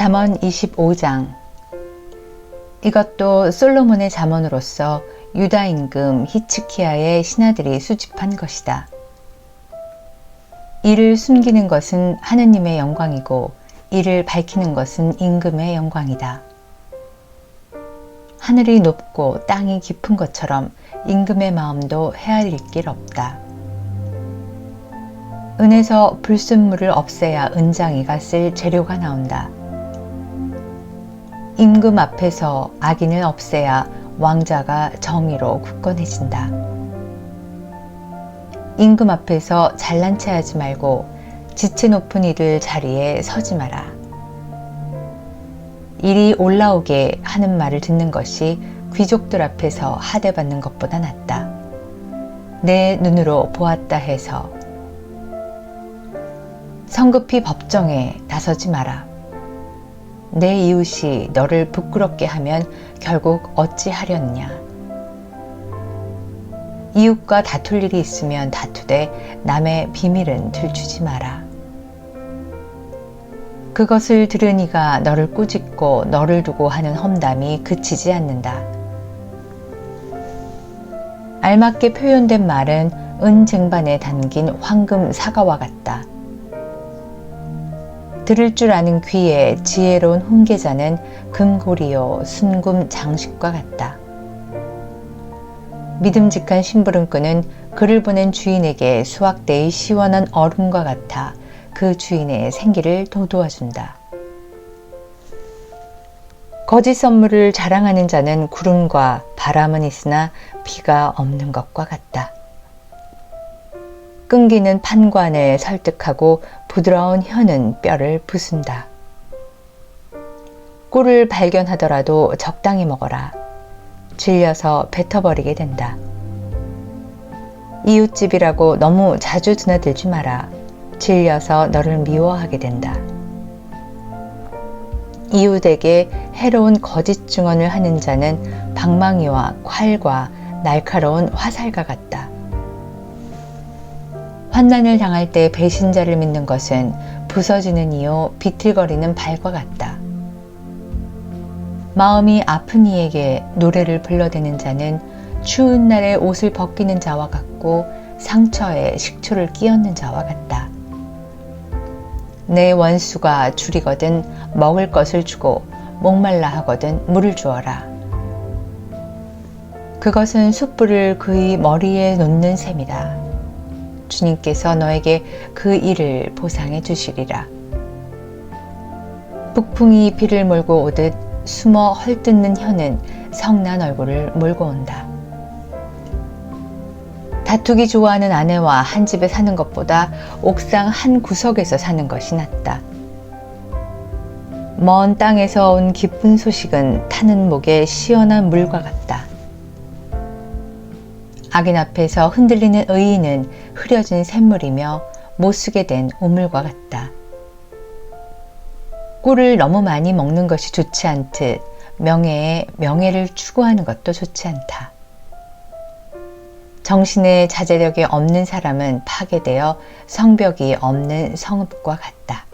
잠언 25장 이것도 솔로몬의 잠언으로서 유다 임금 히츠키야의 신하들이 수집한 것이다. 이를 숨기는 것은 하느님의 영광이고 이를 밝히는 것은 임금의 영광이다. 하늘이 높고 땅이 깊은 것처럼 임금의 마음도 헤아릴 길 없다. 은에서 불순물을 없애야 은장이가 쓸 재료가 나온다. 임금 앞에서 악인을 없애야 왕자가 정의로 굳건해진다. 임금 앞에서 잘난 체 하지 말고 지체 높은 이들 자리에 서지 마라. 일이 올라오게 하는 말을 듣는 것이 귀족들 앞에서 하대받는 것보다 낫다. 내 눈으로 보았다 해서 성급히 법정에 나서지 마라. 내 이웃이 너를 부끄럽게 하면 결국 어찌하렸냐. 이웃과 다툴 일이 있으면 다투되 남의 비밀은 들추지 마라. 그것을 들으니가 너를 꾸짖고 너를 두고 하는 험담이 그치지 않는다. 알맞게 표현된 말은 은 쟁반에 담긴 황금 사과와 같다. 들을 줄 아는 귀에 지혜로운 훈계자는 금고리요 순금 장식과 같다. 믿음직한 심부름꾼은 그를 보낸 주인에게 수확대의 시원한 얼음과 같아 그 주인의 생기를 돋우어준다. 거짓 선물을 자랑하는 자는 구름과 바람은 있으나 비가 없는 것과 같다. 끈기는 판관을 설득하고 부드러운 혀는 뼈를 부순다. 꿀을 발견하더라도 적당히 먹어라. 질려서 뱉어버리게 된다. 이웃집이라고 너무 자주 드나들지 마라. 질려서 너를 미워하게 된다. 이웃에게 해로운 거짓 증언을 하는 자는 방망이와 칼과 날카로운 화살과 같다. 환난을 당할 때 배신자를 믿는 것은 부서지는 이요 비틀거리는 발과 같다. 마음이 아픈 이에게 노래를 불러대는 자는 추운 날에 옷을 벗기는 자와 같고 상처에 식초를 끼얹는 자와 같다. 내 원수가 줄이거든 먹을 것을 주고 목말라 하거든 물을 주어라. 그것은 숯불을 그의 머리에 놓는 셈이다. 주님께서 너에게 그 일을 보상해 주시리라. 북풍이 비를 몰고 오듯 숨어 헐뜯는 혀는 성난 얼굴을 몰고 온다. 다투기 좋아하는 아내와 한 집에 사는 것보다 옥상 한 구석에서 사는 것이 낫다. 먼 땅에서 온 기쁜 소식은 타는 목에 시원한 물과 같다. 악인 앞에서 흔들리는 의인은 흐려진 샘물이며 못쓰게 된 우물과 같다. 꿀을 너무 많이 먹는 것이 좋지 않듯 명예에 명예를 추구하는 것도 좋지 않다. 정신의 자제력이 없는 사람은 파괴되어 성벽이 없는 성읍과 같다.